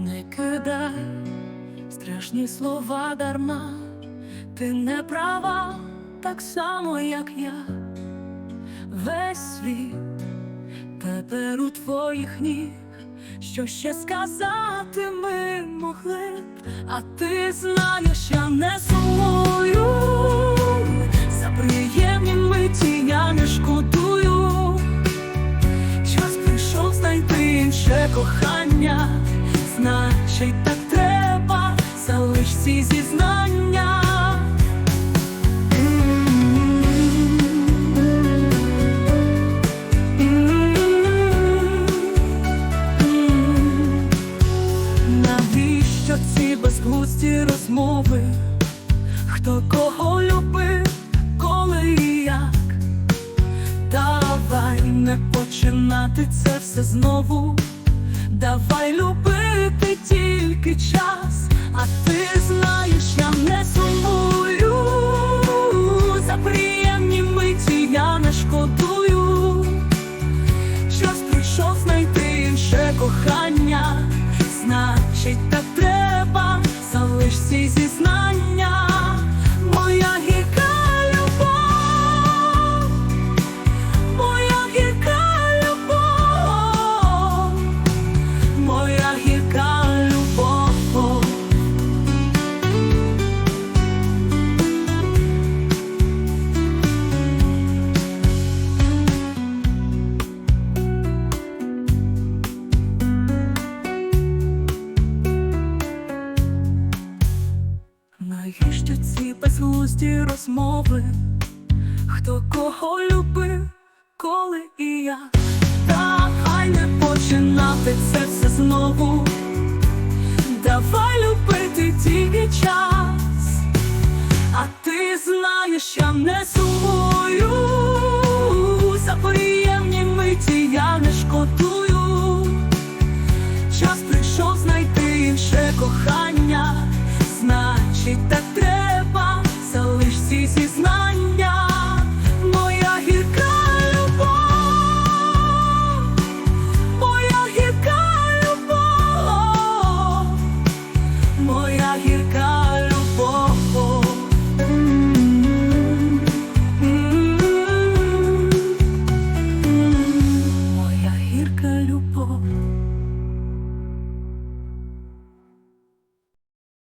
відповідай, страшні слова дарма, ти не права, так само, як я. Весь світ тепер у твоїх ніг, що ще сказати ми могли, б, а ти знаєш, я не сумую, за приємні миті я не шкодую. Час прийшов знайти інше кохання, значить так треба, залиш ці зізнання. Навіщо ці безглузді розмови? Хто кого любив, коли і як? Давай не починати це все знову. Давай час, а ти Навіщо ці безглузді розмови? Хто кого любив, коли і я? Та хай не починати це все знову. Давай любити тільки час, а ти знаєш, я не сумую. моя гірка.